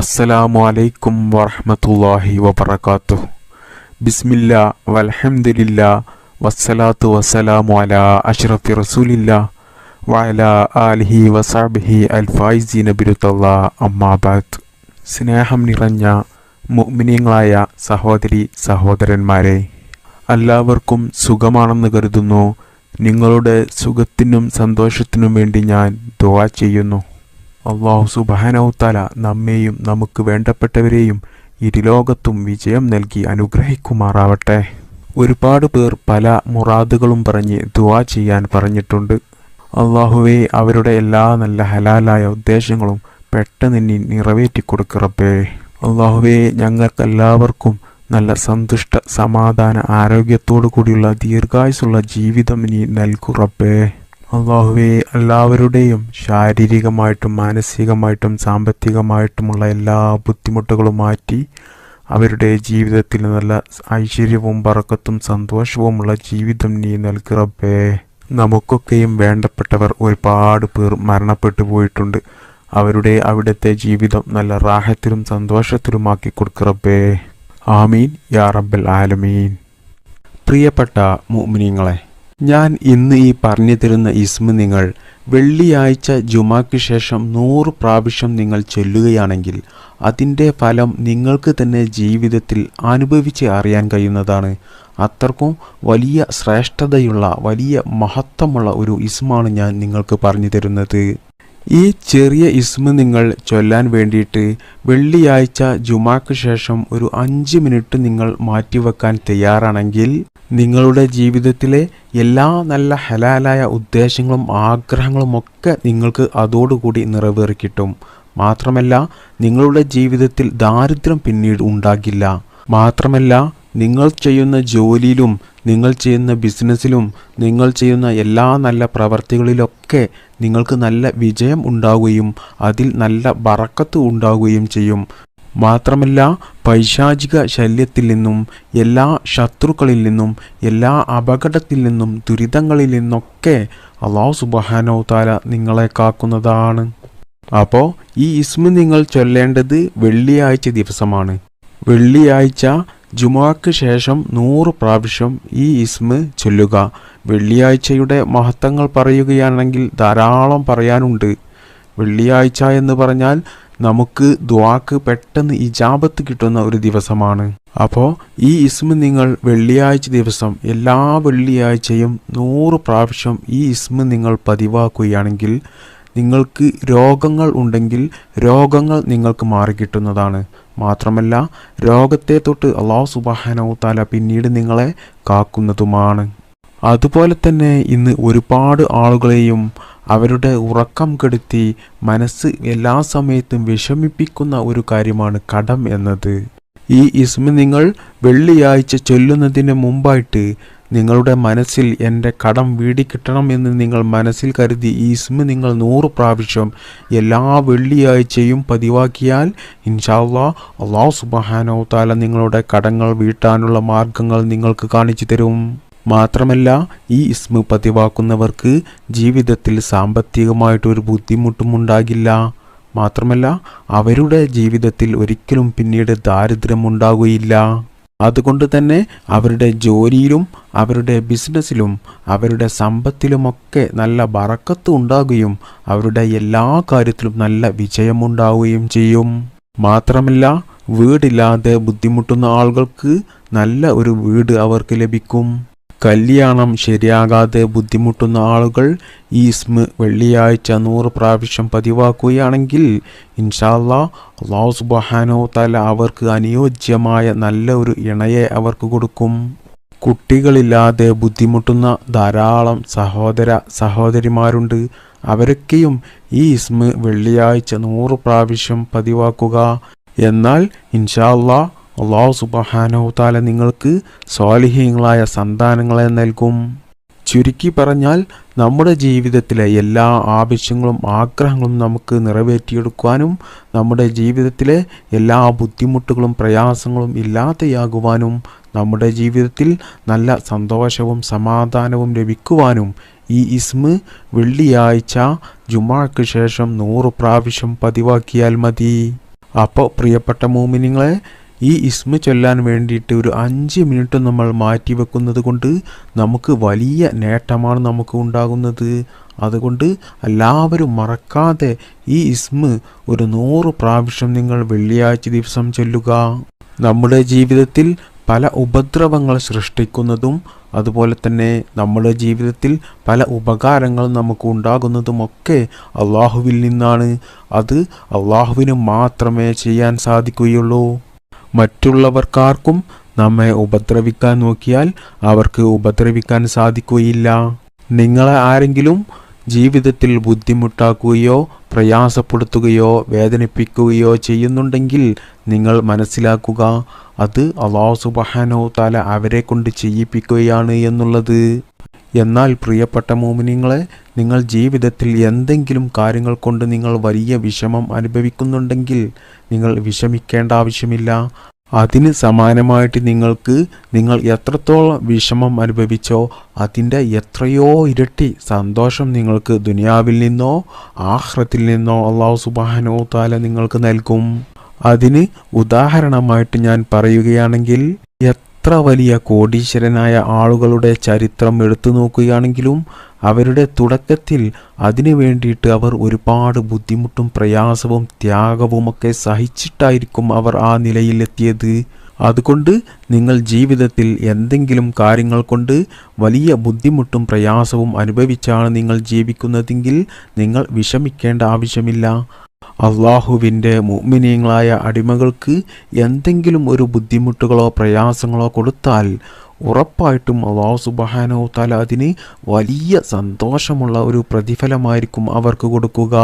അസ്സലാമു അലൈക്കും വറഹ്മത്തുള്ളാഹി വബറകാതുഹു ബിസ്മില്ല വലഹമില്ല വസ്സലാത്തു വസ്സലാമു അല അഷ്റഫി റസൂലില്ല വഅല ആലിഹി വസഹ്ബിഹി അൽഫായിസി ബിരുത്തല്ലാ അമ്മാബാദ് സ്നേഹം നിറഞ്ഞ മുഅ്മിനീങ്ങളായ സഹോദരി സഹോദരന്മാരെ എല്ലാവർക്കും സുഖമാണെന്ന് കരുതുന്നു. നിങ്ങളുടെ സുഖത്തിനും സന്തോഷത്തിനും വേണ്ടി ഞാൻ ദുവാ ചെയ്യുന്നു. അള്ളാഹു സുബാനൗത്താല നമ്മെയും നമുക്ക് വേണ്ടപ്പെട്ടവരെയും ഇരുലോകത്തും വിജയം നൽകി അനുഗ്രഹിക്കുമാറാവട്ടെ. ഒരുപാട് പേർ പല മുറാദുകളും പറഞ്ഞ് ദുവാ ചെയ്യാൻ പറഞ്ഞിട്ടുണ്ട്. അള്ളാഹുവെ അവരുടെ എല്ലാ നല്ല ഹലാലായ ഉദ്ദേശങ്ങളും പെട്ടെന്ന് നീ നിറവേറ്റി കൊടുക്കറപ്പേ അള്ളാഹുവെ ഞങ്ങൾക്കെല്ലാവർക്കും നല്ല സന്തുഷ്ട സമാധാന ആരോഗ്യത്തോടു കൂടിയുള്ള ദീർഘായുസുള്ള ജീവിതം നീ നൽകുറപ്പേ അള്ളാഹുവെ എല്ലാവരുടെയും ശാരീരികമായിട്ടും മാനസികമായിട്ടും സാമ്പത്തികമായിട്ടുമുള്ള എല്ലാ ബുദ്ധിമുട്ടുകളും മാറ്റി അവരുടെ ജീവിതത്തിൽ നല്ല ഐശ്വര്യവും പറക്കത്തും സന്തോഷവുമുള്ള ജീവിതം നീ നൽകുറപ്പേ നമുക്കൊക്കെയും വേണ്ടപ്പെട്ടവർ ഒരുപാട് പേർ മരണപ്പെട്ടു പോയിട്ടുണ്ട്. അവരുടെ അവിടുത്തെ ജീവിതം നല്ല റാഹത്തിലും സന്തോഷത്തിലുമാക്കി കൊടുക്കുറപ്പേ ആമീൻ. യാ റബ്ബൽ ആലമീൻ. പ്രിയപ്പെട്ട മുഅ്മിനീങ്ങളെ ഞാൻ ഇന്ന് ഈ പറഞ്ഞു തരുന്ന ഇസ്മ നിങ്ങൾ വെള്ളിയാഴ്ച ജുമാക്ക് ശേഷം നൂറ് പ്രാവശ്യം നിങ്ങൾ ചൊല്ലുകയാണെങ്കിൽ അതിന്റെ ഫലം നിങ്ങൾക്ക് തന്നെ ജീവിതത്തിൽ അനുഭവിച്ച് അറിയാൻ കഴിയുന്നതാണ്. അത്രക്കും വലിയ ശ്രേഷ്ഠതയുള്ള വലിയ മഹത്വമുള്ള ഒരു ഇസ്മാണ് ഞാൻ നിങ്ങൾക്ക് പറഞ്ഞു തരുന്നത് ഈ ചെറിയ ഇസ്മ നിങ്ങൾ ചൊല്ലാൻ വേണ്ടിയിട്ട് വെള്ളിയാഴ്ച ജുമാക്ക് ശേഷം ഒരു അഞ്ച് മിനിറ്റ് നിങ്ങൾ മാറ്റിവെക്കാൻ തയ്യാറാണെങ്കിൽ നിങ്ങളുടെ ജീവിതത്തിലെ എല്ലാ നല്ല ഹലാലായ ഉദ്ദേശങ്ങളും ആഗ്രഹങ്ങളും ഒക്കെ നിങ്ങൾക്ക് അതോടുകൂടി നിറവേറി കിട്ടും. മാത്രമല്ല നിങ്ങളുടെ ജീവിതത്തിൽ ദാരിദ്ര്യം പിന്നീട് ഉണ്ടാകില്ല. മാത്രമല്ല നിങ്ങൾ ചെയ്യുന്ന ജോലിയിലും നിങ്ങൾ ചെയ്യുന്ന ബിസിനസ്സിലും നിങ്ങൾ ചെയ്യുന്ന എല്ലാ നല്ല പ്രവർത്തികളിലൊക്കെ നിങ്ങൾക്ക് നല്ല വിജയം ഉണ്ടാവുകയും അതിൽ നല്ല ബറക്കത്ത് ഉണ്ടാവുകയും ചെയ്യും. മാത്രമല്ല പൈശാചിക ശല്യത്തിൽ നിന്നും എല്ലാ ശത്രുക്കളിൽ നിന്നും എല്ലാ അപകടത്തിൽ നിന്നും ദുരിതങ്ങളിൽ നിന്നൊക്കെ അള്ളാഹു സുബഹാനോ താല നിങ്ങളെ കാക്കുന്നതാണ്. അപ്പോൾ ഈ ഇസ്മ നിങ്ങൾ ചൊല്ലേണ്ടത് വെള്ളിയാഴ്ച ദിവസമാണ്. വെള്ളിയാഴ്ച ജുമാക്ക് ശേഷം നൂറ് പ്രാവശ്യം ഈ ഇസ്മ ചൊല്ലുക. വെള്ളിയാഴ്ചയുടെ മഹത്വങ്ങൾ പറയുകയാണെങ്കിൽ ധാരാളം പറയാനുണ്ട്. വെള്ളിയാഴ്ച എന്ന് പറഞ്ഞാൽ നമുക്ക് ദ്വാക്ക് പെട്ടെന്ന് ഇജാബത്ത് കിട്ടുന്ന ഒരു ദിവസമാണ്. അപ്പോൾ ഈ ഇസ്മ നിങ്ങൾ വെള്ളിയാഴ്ച ദിവസം എല്ലാ വെള്ളിയാഴ്ചയും നൂറ് പ്രാവശ്യം ഈ ഇസ്മ നിങ്ങൾ പതിവാക്കുകയാണെങ്കിൽ നിങ്ങൾക്ക് രോഗങ്ങൾ ഉണ്ടെങ്കിൽ രോഗങ്ങൾ നിങ്ങൾക്ക് മാറിക്കിട്ടുന്നതാണ്. മാത്രമല്ല രോഗത്തെ തൊട്ട് അള്ളാഹു സുബാനോ താല പിന്നീട് നിങ്ങളെ കാക്കുന്നതുമാണ്. അതുപോലെ തന്നെ ഇന്ന് ഒരുപാട് ആളുകളെയും അവരുടെ ഉറക്കം കെടുത്തി മനസ്സ് എല്ലാ സമയത്തും വിഷമിപ്പിക്കുന്ന ഒരു കാര്യമാണ് കടം എന്നത്. ഈ ഇസ്മ നിങ്ങൾ വെള്ളിയാഴ്ച ചൊല്ലുന്നതിന് മുമ്പായിട്ട് നിങ്ങളുടെ മനസ്സിൽ എന്റെ കടം വീടിക്കിട്ടണം എന്ന് നിങ്ങൾ മനസ്സിൽ കരുതി ഈ ഇസ്മ നിങ്ങൾ നൂറ് പ്രാവശ്യം എല്ലാ വെള്ളിയാഴ്ചയും പതിവാക്കിയാൽ ഇൻഷാല്ലാ അള്ളാഹു സുബഹാനോ താല നിങ്ങളുടെ കടങ്ങൾ വീട്ടാനുള്ള മാർഗങ്ങൾ നിങ്ങൾക്ക് കാണിച്ചു തരും. മാത്രമല്ല ഈ ഇസ്മ പതിവാക്കുന്നവർക്ക് ജീവിതത്തിൽ സാമ്പത്തികമായിട്ടൊരു ബുദ്ധിമുട്ടും ഉണ്ടാകില്ല. മാത്രമല്ല അവരുടെ ജീവിതത്തിൽ ഒരിക്കലും പിന്നീട് ദാരിദ്ര്യം ഉണ്ടാകുകയില്ല അതുകൊണ്ട് തന്നെ അവരുടെ ജോലിയിലും അവരുടെ ബിസിനസ്സിലും അവരുടെ സമ്പത്തിലുമൊക്കെ നല്ല ബറക്കത്ത് ഉണ്ടാകുകയും അവരുടെ എല്ലാ കാര്യത്തിലും നല്ല വിജയമുണ്ടാവുകയും ചെയ്യും. മാത്രമല്ല വീടില്ലാതെ ബുദ്ധിമുട്ടുന്ന ആളുകൾക്ക് നല്ല ഒരു വീട് അവർക്ക് ലഭിക്കും. കല്യാണം ശരിയാകാതെ ബുദ്ധിമുട്ടുന്ന ആളുകൾ ഈ ഇസ്മ വെള്ളിയാഴ്ച നൂറ് പ്രാവശ്യം പതിവാക്കുകയാണെങ്കിൽ ഇൻഷാല്ലാ അള്ളാഹു സുബഹാനോ തല അവർക്ക് അനുയോജ്യമായ നല്ല ഒരു ഇണയെ അവർക്ക് കൊടുക്കും. കുട്ടികളില്ലാതെ ബുദ്ധിമുട്ടുന്ന ധാരാളം സഹോദര സഹോദരിമാരുണ്ട്. അവരൊക്കെയും ഈ ഇസ്മ വെള്ളിയാഴ്ച നൂറ് പ്രാവശ്യം പതിവാക്കുക. എന്നാൽ ഇൻഷാല്ലാ അള്ളാഹു സുബഹാനോത്താല നിങ്ങൾക്ക് സ്വാലിഹീങ്ങളായ സന്താനങ്ങളെ നൽകും. ചുരുക്കി പറഞ്ഞാൽ നമ്മുടെ ജീവിതത്തിലെ എല്ലാ ആവശ്യങ്ങളും ആഗ്രഹങ്ങളും നമുക്ക് നിറവേറ്റിയെടുക്കുവാനും നമ്മുടെ ജീവിതത്തിലെ എല്ലാ ബുദ്ധിമുട്ടുകളും പ്രയാസങ്ങളും ഇല്ലാതെയാകുവാനും നമ്മുടെ ജീവിതത്തിൽ നല്ല സന്തോഷവും സമാധാനവും ലഭിക്കുവാനും ഈ ഇസ്മ് വെള്ളിയാഴ്ച ജുമാക്ക് ശേഷം നൂറ് പ്രാവശ്യം പതിവാക്കിയാൽ മതി. അപ്പോൾ പ്രിയപ്പെട്ട മൂമിനിങ്ങളെ ഈ ഇസ്മ ചൊല്ലാൻ വേണ്ടിയിട്ട് ഒരു അഞ്ച് മിനിറ്റ് നമ്മൾ മാറ്റി വെക്കുന്നത് കൊണ്ട് നമുക്ക് വലിയ നേട്ടമാണ് നമുക്ക് ഉണ്ടാകുന്നത്. അതുകൊണ്ട് എല്ലാവരും മറക്കാതെ ഈ ഇസ്മ ഒരു നൂറ് പ്രാവശ്യം നിങ്ങൾ വെള്ളിയാഴ്ച ദിവസം ചൊല്ലുക. നമ്മുടെ ജീവിതത്തിൽ പല ഉപദ്രവങ്ങൾ സൃഷ്ടിക്കുന്നതും അതുപോലെ തന്നെ നമ്മുടെ ജീവിതത്തിൽ പല ഉപകാരങ്ങളും നമുക്ക് ഉണ്ടാകുന്നതുമൊക്കെ അള്ളാഹുവിൽ നിന്നാണ്. അത് അള്ളാഹുവിന് മാത്രമേ ചെയ്യാൻ സാധിക്കുകയുള്ളൂ. മറ്റുള്ളവർക്കാർക്കും നമ്മെ ഉപദ്രവിക്കാൻ നോക്കിയാൽ അവർക്ക് ഉപദ്രവിക്കാൻ സാധിക്കുകയില്ല. നിങ്ങളെ ആരെങ്കിലും ജീവിതത്തിൽ ബുദ്ധിമുട്ടാക്കുകയോ പ്രയാസപ്പെടുത്തുകയോ വേദനിപ്പിക്കുകയോ ചെയ്യുന്നുണ്ടെങ്കിൽ നിങ്ങൾ മനസ്സിലാക്കുക അത് അള്ളാഹു സുബഹാനോ താല അവരെ കൊണ്ട് ചെയ്യിപ്പിക്കുകയാണ് എന്നുള്ളത്. എന്നാൽ പ്രിയപ്പെട്ട മോമിനിങ്ങളെ നിങ്ങൾ ജീവിതത്തിൽ എന്തെങ്കിലും കാര്യങ്ങൾ കൊണ്ട് നിങ്ങൾ വലിയ വിഷമം അനുഭവിക്കുന്നുണ്ടെങ്കിൽ നിങ്ങൾ വിഷമിക്കേണ്ട ആവശ്യമില്ല. അതിന് സമാനമായിട്ട് നിങ്ങൾക്ക് നിങ്ങൾ എത്രത്തോളം വിഷമം അനുഭവിച്ചോ അതിന്റെ എത്രയോ ഇരട്ടി സന്തോഷം നിങ്ങൾക്ക് ദുനിയാവിൽ നിന്നോ ആഹ്റത്തിൽ നിന്നോ അള്ളാഹു സുബാനോ താല നിങ്ങൾക്ക് നൽകും. അതിന് ഉദാഹരണമായിട്ട് ഞാൻ പറയുകയാണെങ്കിൽ എത്ര വലിയ കോടീശ്വരനായ ആളുകളുടെ ചരിത്രം എടുത്തു നോക്കുകയാണെങ്കിലും അവരുടെ തുടക്കത്തിൽ അതിനു വേണ്ടിയിട്ട് അവർ ഒരുപാട് ബുദ്ധിമുട്ടും പ്രയാസവും ത്യാഗവുമൊക്കെ സഹിച്ചിട്ടായിരിക്കും അവർ ആ നിലയിലെത്തിയത് അതുകൊണ്ട് നിങ്ങൾ ജീവിതത്തിൽ എന്തെങ്കിലും കാര്യങ്ങൾ കൊണ്ട് വലിയ ബുദ്ധിമുട്ടും പ്രയാസവും അനുഭവിച്ചാണ് നിങ്ങൾ ജീവിക്കുന്നതെങ്കിൽ നിങ്ങൾ വിഷമിക്കേണ്ട ആവശ്യമില്ല. അള്ളാഹുവിന്റെ മുഅ്മിനീങ്ങളായ അടിമകൾക്ക് എന്തെങ്കിലും ഒരു ബുദ്ധിമുട്ടുകളോ പ്രയാസങ്ങളോ കൊടുത്താൽ ഉറപ്പായിട്ടും അള്ളാഹു സുബഹാനോ താല അതിന് വലിയ സന്തോഷമുള്ള ഒരു പ്രതിഫലമായിരിക്കും അവർക്ക് കൊടുക്കുക.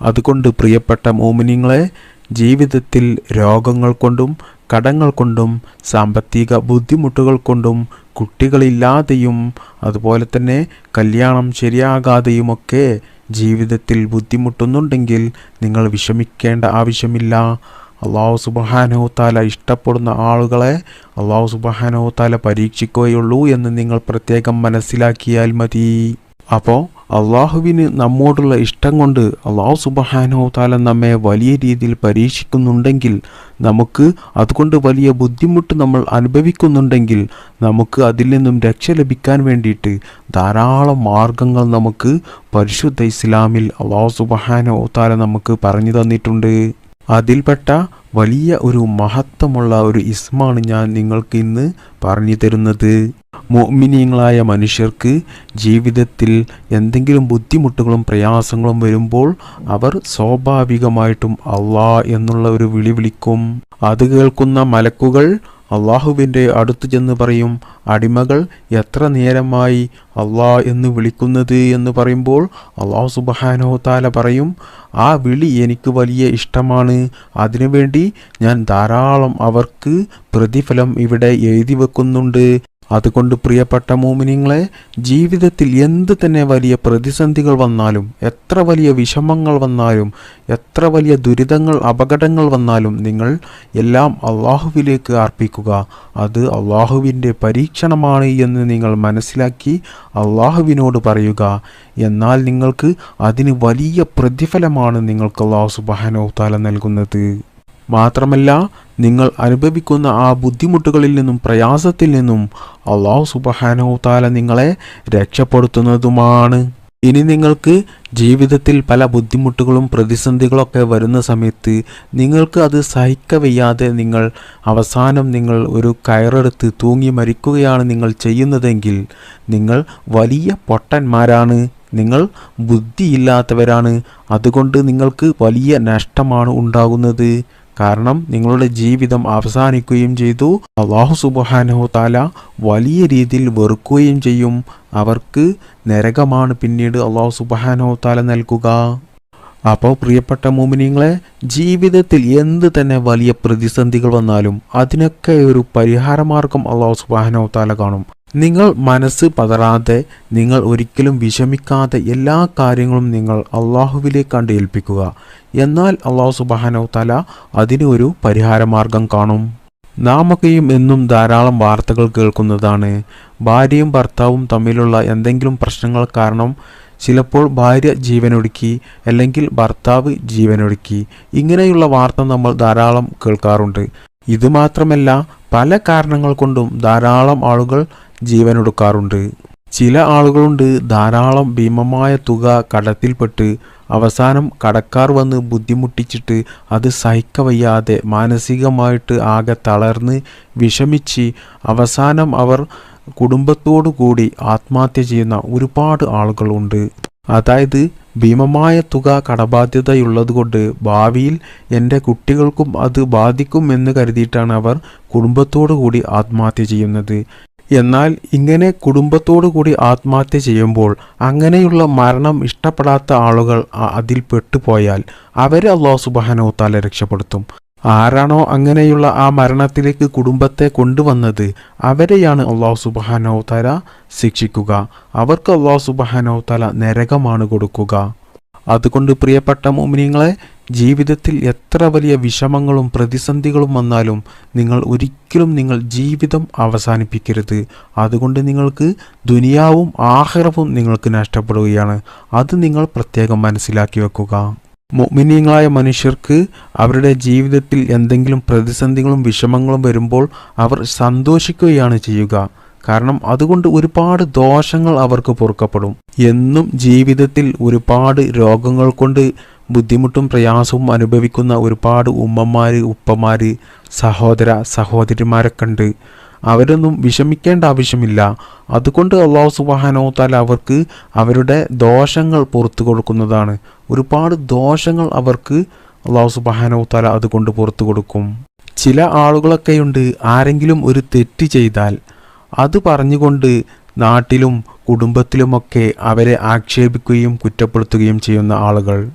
അതുകൊണ്ട് പ്രിയപ്പെട്ട മോമിനിങ്ങളെ ജീവിതത്തിൽ രോഗങ്ങൾ കൊണ്ടും കടങ്ങൾ കൊണ്ടും സാമ്പത്തിക ബുദ്ധിമുട്ടുകൾ കൊണ്ടും കുട്ടികളില്ലാതെയും അതുപോലെ തന്നെ കല്യാണം ശരിയാകാതെയുമൊക്കെ ജീവിതത്തിൽ ബുദ്ധിമുട്ടുന്നുണ്ടെങ്കിൽ നിങ്ങൾ വിഷമിക്കേണ്ട ആവശ്യമില്ല. അള്ളാഹു സുബഹാനോ താല ഇഷ്ടപ്പെടുന്ന ആളുകളെ അള്ളാഹു സുബഹാനോ താല പരീക്ഷിക്കുകയുള്ളൂ എന്ന് നിങ്ങൾ പ്രത്യേകം മനസ്സിലാക്കിയാൽ മതി. അപ്പോൾ അള്ളാഹുവിന് നമ്മോടുള്ള ഇഷ്ടം കൊണ്ട് അള്ളാഹു സുബഹാനോ താല നമ്മെ വലിയ രീതിയിൽ പരീക്ഷിക്കുന്നുണ്ടെങ്കിൽ നമുക്ക് അതുകൊണ്ട് വലിയ ബുദ്ധിമുട്ട് നമ്മൾ അനുഭവിക്കുന്നുണ്ടെങ്കിൽ നമുക്ക് അതിൽ നിന്നും രക്ഷ ലഭിക്കാൻ വേണ്ടിയിട്ട് ധാരാളം മാർഗങ്ങൾ നമുക്ക് പരിശുദ്ധ ഇസ്ലാമിൽ അള്ളാഹു സുബഹാനോ താല നമുക്ക് പറഞ്ഞു തന്നിട്ടുണ്ട്. അതിൽപ്പെട്ട വലിയ ഒരു മഹത്വമുള്ള ഒരു ഇസ്മാണ് ഞാൻ നിങ്ങൾക്ക് ഇന്ന് പറഞ്ഞു തരുന്നത്. മോമിനിയങ്ങളായ മനുഷ്യർക്ക് ജീവിതത്തിൽ എന്തെങ്കിലും ബുദ്ധിമുട്ടുകളും പ്രയാസങ്ങളും വരുമ്പോൾ അവർ സ്വാഭാവികമായിട്ടും അള്ളാ എന്നുള്ള ഒരു വിളി വിളിക്കും. അത് കേൾക്കുന്ന മലക്കുകൾ അള്ളാഹുവിന്റെ അടുത്തു ചെന്ന് പറയും അടിമകൾ എത്ര നേരമായി അള്ളാ എന്ന് വിളിക്കുന്നത്? എന്ന് പറയുമ്പോൾ അള്ളാഹു സുബഹാനോ താല പറയും ആ വിളി എനിക്ക് വലിയ ഇഷ്ടമാണ്. അതിനുവേണ്ടി ഞാൻ ധാരാളം അവർക്ക് പ്രതിഫലം ഇവിടെ എഴുതി വെക്കുന്നുണ്ട്. അതുകൊണ്ട് പ്രിയപ്പെട്ട മോമിനിങ്ങളെ ജീവിതത്തിൽ എന്ത് തന്നെ വലിയ പ്രതിസന്ധികൾ വന്നാലും എത്ര വലിയ വിഷമങ്ങൾ വന്നാലും എത്ര വലിയ ദുരിതങ്ങൾ അപകടങ്ങൾ വന്നാലും നിങ്ങൾ എല്ലാം അള്ളാഹുവിലേക്ക് അർപ്പിക്കുക. അത് അള്ളാഹുവിന്റെ പരീക്ഷണമാണ് എന്ന് നിങ്ങൾ മനസ്സിലാക്കി അള്ളാഹുവിനോട് പറയുക. എന്നാൽ നിങ്ങൾക്ക് അതിന് വലിയ പ്രതിഫലമാണ് നിങ്ങൾക്ക് അള്ളാഹു സുബാനോ താല നൽകുന്നത്. മാത്രമല്ല നിങ്ങൾ അനുഭവിക്കുന്ന ആ ബുദ്ധിമുട്ടുകളിൽ നിന്നും പ്രയാസത്തിൽ നിന്നും അള്ളാഹു സുബഹാനോ താല നിങ്ങളെ രക്ഷപ്പെടുത്തുന്നതുമാണ്. ഇനി നിങ്ങൾക്ക് ജീവിതത്തിൽ പല ബുദ്ധിമുട്ടുകളും പ്രതിസന്ധികളൊക്കെ വരുന്ന സമയത്ത് നിങ്ങൾക്ക് അത് സഹിക്കവയ്യാതെ നിങ്ങൾ അവസാനം നിങ്ങൾ ഒരു കയറെടുത്ത് തൂങ്ങി മരിക്കുകയാണ് നിങ്ങൾ ചെയ്യുന്നതെങ്കിൽ നിങ്ങൾ വലിയ പൊട്ടന്മാരാണ്. നിങ്ങൾ ബുദ്ധിയില്ലാത്തവരാണ്. അതുകൊണ്ട് നിങ്ങൾക്ക് വലിയ നഷ്ടമാണ് ഉണ്ടാകുന്നത്. കാരണം നിങ്ങളുടെ ജീവിതം അവസാനിക്കുകയും ചെയ്തു. അള്ളാഹു സുബാനഹു താല വലിയ രീതിയിൽ വെറുക്കുകയും ചെയ്യും. അവർക്ക് നരകമാണ് പിന്നീട് അള്ളാഹു സുബാനഹു താല നൽകുക. അപ്പോൾ പ്രിയപ്പെട്ട മോമിനിങ്ങളെ ജീവിതത്തിൽ എന്ത് തന്നെ വലിയ പ്രതിസന്ധികൾ വന്നാലും അതിനൊക്കെ ഒരു പരിഹാരമാർഗം അള്ളാഹു സുബാനോ താല കാണും. നിങ്ങൾ മനസ്സ് പതറാതെ നിങ്ങൾ ഒരിക്കലും വിഷമിക്കാതെ എല്ലാ കാര്യങ്ങളും നിങ്ങൾ അള്ളാഹുവിലേക്കാണ്ട് ഏൽപ്പിക്കുക. എന്നാൽ അള്ളാഹു സുബാനോ തല അതിന് ഒരു പരിഹാരമാർഗം കാണും. നാമൊക്കെയും എന്നും ധാരാളം വാർത്തകൾ കേൾക്കുന്നതാണ്. ഭാര്യയും ഭർത്താവും തമ്മിലുള്ള എന്തെങ്കിലും പ്രശ്നങ്ങൾ കാരണം ചിലപ്പോൾ ഭാര്യ ജീവനൊടുക്കി അല്ലെങ്കിൽ ഭർത്താവ് ജീവനൊടുക്കി. ഇങ്ങനെയുള്ള വാർത്ത നമ്മൾ ധാരാളം കേൾക്കാറുണ്ട്. ഇത് മാത്രമല്ല പല കാരണങ്ങൾ കൊണ്ടും ധാരാളം ആളുകൾ ജീവനൊടുക്കാറുണ്ട്. ചില ആളുകളുണ്ട് ധാരാളം ഭീമമായ തുക കടത്തിൽപ്പെട്ട് അവസാനം കടക്കാർ വന്ന് ബുദ്ധിമുട്ടിച്ചിട്ട് അത് സഹിക്കവയ്യാതെ മാനസികമായിട്ട് ആകെ തളർന്ന് വിഷമിച്ച് അവസാനം അവർ കുടുംബത്തോടു കൂടി ആത്മഹത്യ ചെയ്യുന്ന ഒരുപാട് ആളുകളുണ്ട്. അതായത് ഭീമമായ തുക കടബാധ്യതയുള്ളതുകൊണ്ട് ഭാവിയിൽ എന്റെ കുട്ടികൾക്കും അത് ബാധിക്കും എന്ന് കരുതിയിട്ടാണ് അവർ കുടുംബത്തോടു കൂടി ആത്മഹത്യ ചെയ്യുന്നത്. എന്നാൽ ഇങ്ങനെ കുടുംബത്തോടു കൂടി ആത്മഹത്യ ചെയ്യുമ്പോൾ അങ്ങനെയുള്ള മരണം ഇഷ്ടപ്പെടാത്ത ആളുകൾ അതിൽ പെട്ടുപോയാൽ അവരെ അള്ളാഹു സുബാനോത്താല രക്ഷപ്പെടുത്തും. ആരാണോ അങ്ങനെയുള്ള ആ മരണത്തിലേക്ക് കുടുംബത്തെ കൊണ്ടുവന്നത് അവരെയാണ് അള്ളാഹു സുബാനോത്താല ശിക്ഷിക്കുക. അവർക്ക് അള്ളാഹു സുബാനോത്താല നരകമാണ് കൊടുക്കുക. അതുകൊണ്ട് പ്രിയപ്പെട്ട മോമിനിങ്ങളെ ജീവിതത്തിൽ എത്ര വലിയ വിഷമങ്ങളും പ്രതിസന്ധികളും വന്നാലും നിങ്ങൾ ഒരിക്കലും നിങ്ങൾ ജീവിതം അവസാനിപ്പിക്കരുത്. അതുകൊണ്ട് നിങ്ങൾക്ക് ദുനിയാവും ആഹാരവും നിങ്ങൾക്ക് നഷ്ടപ്പെടുകയാണ്. അത് നിങ്ങൾ പ്രത്യേകം മനസ്സിലാക്കി വെക്കുക. മുഅ്മിനീങ്ങളായ മനുഷ്യർക്ക് അവരുടെ ജീവിതത്തിൽ എന്തെങ്കിലും പ്രതിസന്ധികളും വിഷമങ്ങളും വരുമ്പോൾ അവർ സന്തോഷിക്കുകയാണ് ചെയ്യുക. കാരണം അതുകൊണ്ട് ഒരുപാട് ദോഷങ്ങൾ അവർക്ക് പൊറുക്കപ്പെടും. എന്നും ജീവിതത്തിൽ ഒരുപാട് രോഗങ്ങൾ കൊണ്ട് ബുദ്ധിമുട്ടും പ്രയാസവും അനുഭവിക്കുന്ന ഒരുപാട് ഉമ്മമാര് ഉപ്പമാര് സഹോദര സഹോദരിമാരൊക്കെ ഉണ്ട്. അവരൊന്നും വിഷമിക്കേണ്ട ആവശ്യമില്ല. അതുകൊണ്ട് അള്ളാഹു സുബാനോ താല അവർക്ക് അവരുടെ ദോഷങ്ങൾ പുറത്തു കൊടുക്കുന്നതാണ്. ഒരുപാട് ദോഷങ്ങൾ അവർക്ക് അള്ളാഹു സുബാനോ താല അതുകൊണ്ട് പുറത്തു കൊടുക്കും. ചില ആളുകളൊക്കെയുണ്ട് ആരെങ്കിലും ഒരു തെറ്റ് ചെയ്താൽ അത് പറഞ്ഞുകൊണ്ട് നാട്ടിലും കുടുംബത്തിലുമൊക്കെ അവരെ ആക്ഷേപിക്കുകയും കുറ്റപ്പെടുത്തുകയും ചെയ്യുന്ന ആളുകൾ.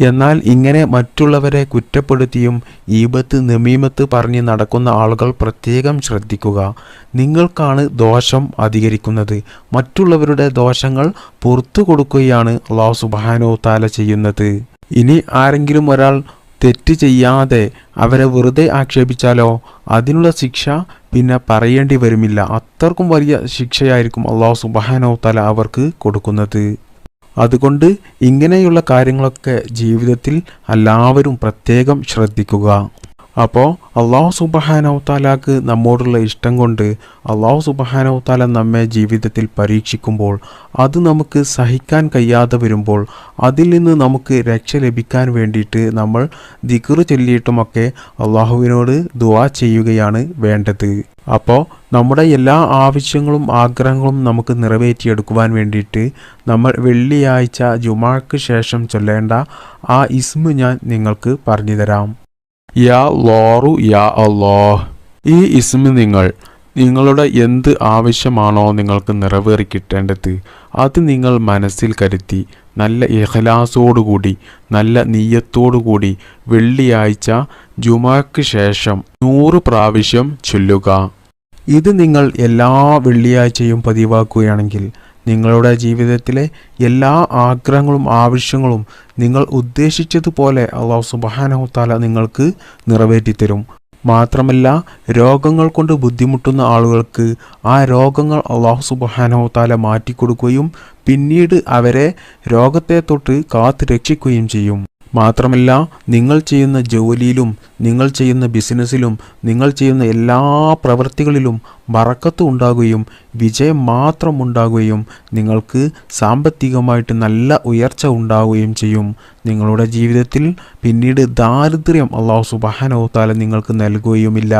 എന്നാൽ ഇങ്ങനെ മറ്റുള്ളവരെ കുറ്റപ്പെടുത്തിയും ഈബത്ത് നമീമത്ത് പറഞ്ഞ് നടക്കുന്ന ആളുകൾ പ്രത്യേകം ശ്രദ്ധിക്കുക. നിങ്ങൾക്കാണ് ദോഷം അധികരിക്കുന്നത്. മറ്റുള്ളവരുടെ ദോഷങ്ങൾ പുറത്തു കൊടുക്കുകയാണ് അള്ളാഹു സുബാനോ താല ചെയ്യുന്നത്. ഇനി ആരെങ്കിലും ഒരാൾ തെറ്റ് ചെയ്യാതെ അവരെ വെറുതെ ആക്ഷേപിച്ചാലോ? അതിനുള്ള ശിക്ഷ പിന്നെ പറയേണ്ടി വരുമില്ല. അത്രക്കും വലിയ ശിക്ഷയായിരിക്കും അള്ളാഹു സുബാനോ തല അവർക്ക് കൊടുക്കുന്നത്. അതുകൊണ്ട് ഇങ്ങനെയുള്ള കാര്യങ്ങളൊക്കെ ജീവിതത്തിൽ എല്ലാവരും പ്രത്യേകം ശ്രദ്ധിക്കുക. അപ്പോൾ അള്ളാഹു സുബഹാനവത്താലാക്ക് നമ്മോടുള്ള ഇഷ്ടം കൊണ്ട് അള്ളാഹു സുബഹാനവത്താല നമ്മെ ജീവിതത്തിൽ പരീക്ഷിക്കുമ്പോൾ അത് നമുക്ക് സഹിക്കാൻ കഴിയാതെ വരുമ്പോൾ അതിൽ നിന്ന് നമുക്ക് രക്ഷ ലഭിക്കാൻ വേണ്ടിയിട്ട് നമ്മൾ ദിക്റ് ചൊല്ലിയിട്ടുമൊക്കെ അള്ളാഹുവിനോട് ദുവാ ചെയ്യുകയാണ് വേണ്ടത്. അപ്പോൾ നമ്മുടെ എല്ലാ ആവശ്യങ്ങളും ആഗ്രഹങ്ങളും നമുക്ക് നിറവേറ്റിയെടുക്കുവാൻ വേണ്ടിയിട്ട് നമ്മൾ വെള്ളിയാഴ്ച ജുമാക്ക് ശേഷം ചൊല്ലേണ്ട ആ ഇസ്മു ഞാൻ നിങ്ങൾക്ക് പറഞ്ഞു തരാം യാ ലോറു യാ അല്ലോ ഈ ഇസ്മി നിങ്ങൾ നിങ്ങളുടെ എന്ത് ആവശ്യമാണോ നിങ്ങൾക്ക് നിറവേറി കിട്ടേണ്ടത് അത് നിങ്ങൾ മനസ്സിൽ കരുത്തി നല്ല ഇഹലാസോടുകൂടി നല്ല നീയത്തോടുകൂടി വെള്ളിയാഴ്ച ജുമാക്ക് ശേഷം നൂറ് പ്രാവശ്യം ചൊല്ലുക. ഇത് നിങ്ങൾ എല്ലാ വെള്ളിയാഴ്ചയും പതിവാക്കുകയാണെങ്കിൽ നിങ്ങളുടെ ജീവിതത്തിലെ എല്ലാ ആഗ്രഹങ്ങളും ആവശ്യങ്ങളും നിങ്ങൾ ഉദ്ദേശിച്ചതുപോലെ അള്ളാഹു സുബാനഹുത്താല നിങ്ങൾക്ക് നിറവേറ്റിത്തരും. മാത്രമല്ല രോഗങ്ങൾ കൊണ്ട് ബുദ്ധിമുട്ടുന്ന ആളുകൾക്ക് ആ രോഗങ്ങൾ അള്ളാഹു സുബാനഹുത്താല മാറ്റിക്കൊടുക്കുകയും പിന്നീട് അവരെ രോഗത്തെ തൊട്ട് കാത്തു രക്ഷിക്കുകയും ചെയ്യും. മാത്രമല്ല നിങ്ങൾ ചെയ്യുന്ന ജോലിയിലും നിങ്ങൾ ചെയ്യുന്ന ബിസിനസ്സിലും നിങ്ങൾ ചെയ്യുന്ന എല്ലാ പ്രവൃത്തികളിലും വറക്കത്ത് ഉണ്ടാകുകയും വിജയം മാത്രം ഉണ്ടാകുകയും നിങ്ങൾക്ക് സാമ്പത്തികമായിട്ട് നല്ല ഉയർച്ച ഉണ്ടാവുകയും ചെയ്യും. നിങ്ങളുടെ ജീവിതത്തിൽ പിന്നീട് ദാരിദ്ര്യം അള്ളാഹു താല നിങ്ങൾക്ക് നൽകുകയുമില്ല.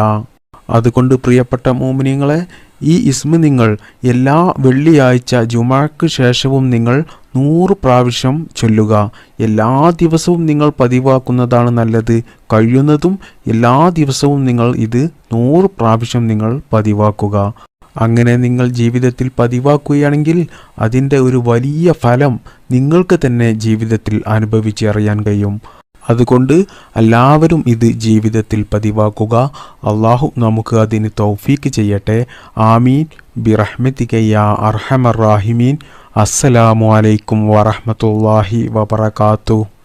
അതുകൊണ്ട് പ്രിയപ്പെട്ട മോമിനിയങ്ങളെ ഈ ഇസ്മ നിങ്ങൾ എല്ലാ വെള്ളിയാഴ്ച ജുമാക്ക് ശേഷവും നിങ്ങൾ നൂറ് പ്രാവശ്യം ചൊല്ലുക. എല്ലാ ദിവസവും നിങ്ങൾ പതിവാക്കുന്നതാണ് നല്ലത്. കഴിയുന്നതും എല്ലാ ദിവസവും നിങ്ങൾ ഇത് നൂറ് പ്രാവശ്യം നിങ്ങൾ പതിവാക്കുക. അങ്ങനെ നിങ്ങൾ ജീവിതത്തിൽ പതിവാക്കുകയാണെങ്കിൽ അതിന്റെ ഒരു വലിയ ഫലം നിങ്ങൾക്ക് തന്നെ ജീവിതത്തിൽ അനുഭവിച്ചറിയാൻ കഴിയും. അതുകൊണ്ട് എല്ലാവരും ഇത് ജീവിതത്തിൽ പതിവാക്കുക. അള്ളാഹു നമുക്ക് അതിന് തൗഫീക്ക് ചെയ്യട്ടെ. ആമീൻ. ബിറഹ്മത്തിക്കയ്യ അർഹമർ റാഹിമീൻ. അസ്സലാമു അലൈക്കും വറഹമത്തല്ലാഹി വബറകാതുഹു.